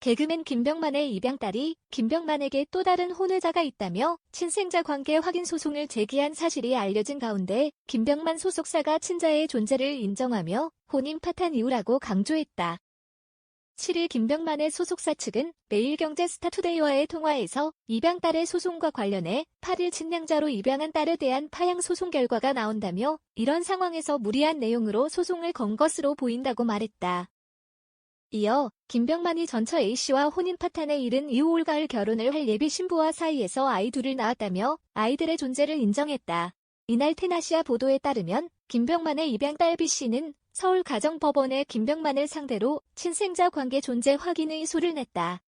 개그맨 김병만의 입양딸이 김병만에게 또 다른 혼외자가 있다며 친생자 관계 확인 소송을 제기한 사실이 알려진 가운데 김병만 소속사가 친자의 존재를 인정하며 혼인 파탄 이유라고 강조했다. 7일 김병만의 소속사 측은 매일경제 스타투데이와의 통화에서 입양딸의 소송과 관련해 8일 친양자로 입양한 딸에 대한 파양 소송 결과가 나온다며 이런 상황에서 무리한 내용으로 소송을 건 것으로 보인다고 말했다. 이어 김병만이 전처 A씨와 혼인 파탄에 이른 이후 올 가을 결혼을 할 예비 신부와 사이에서 아이 둘을 낳았다며 아이들의 존재를 인정했다. 이날 테나시아 보도에 따르면 김병만의 입양 딸 B씨는 서울 가정법원에 김병만을 상대로 친생자 관계 존재 확인 의 소를 냈다.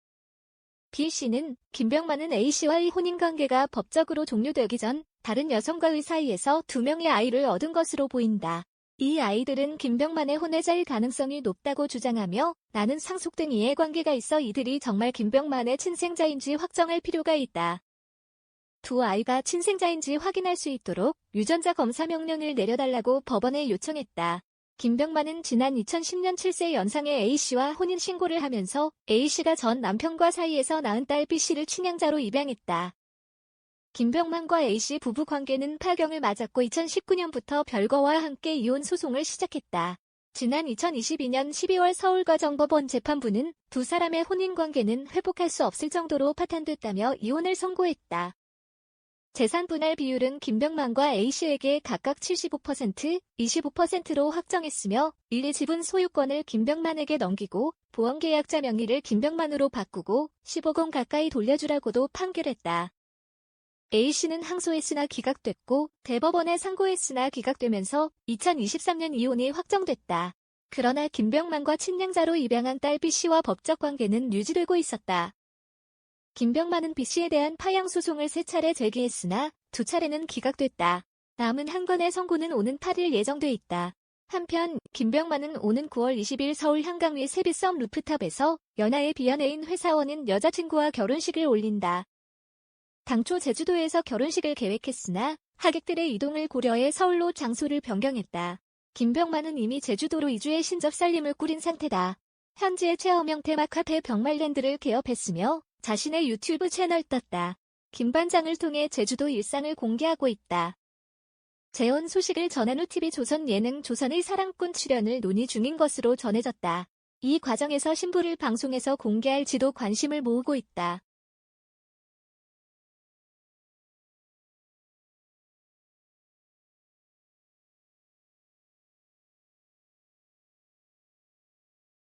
B씨는 김병만은 A씨와의 혼인관계가 법적으로 종료되기 전 다른 여성과의 사이에서 두 명의 아이를 얻은 것으로 보인다. 이 아이들은 김병만의 혼외자일 가능성이 높다고 주장하며 나는 상속된 이해관계가 있어 이들이 정말 김병만의 친생자인지 확정할 필요가 있다. 두 아이가 친생자인지 확인할 수 있도록 유전자 검사 명령을 내려달라고 법원에 요청했다. 김병만은 지난 2010년 7세 연상의 A씨와 혼인신고를 하면서 A씨가 전 남편과 사이에서 낳은 딸 B씨를 친양자로 입양했다. 김병만과 A씨 부부 관계는 파경을 맞았고 2019년부터 별거와 함께 이혼 소송을 시작했다. 지난 2022년 12월 서울가정법원 재판부는 두 사람의 혼인관계는 회복할 수 없을 정도로 파탄됐다며 이혼을 선고했다. 재산 분할 비율은 김병만과 A씨에게 각각 75%, 25%로 확정했으며 일례 지분 소유권을 김병만에게 넘기고 보험계약자 명의를 김병만으로 바꾸고 10억 원 가까이 돌려주라고도 판결했다. A씨는 항소했으나 기각됐고 대법원에 상고했으나 기각되면서 2023년 이혼이 확정됐다. 그러나 김병만과 친양자로 입양한 딸 B씨와 법적 관계는 유지되고 있었다. 김병만은 B씨에 대한 파양 소송을 세 차례 제기했으나 두 차례는 기각됐다. 남은 한 건의 선고는 오는 8일 예정돼 있다. 한편 김병만은 오는 9월 20일 서울 한강위 세비섬 루프탑에서 연하의 비연예인 회사원인 여자친구와 결혼식을 올린다. 당초 제주도에서 결혼식을 계획했으나 하객들의 이동을 고려해 서울로 장소를 변경했다. 김병만은 이미 제주도로 이주해 신접 살림을 꾸린 상태다. 현지의 체험형 테마 카페 병말랜드를 개업했으며 자신의 유튜브 채널 떴다. 김 반장을 통해 제주도 일상을 공개하고 있다. 재혼 소식을 전한 후 TV조선 예능 조선의 사랑꾼 출연을 논의 중인 것으로 전해졌다. 이 과정에서 신부를 방송에서 공개할지도 관심을 모으고 있다.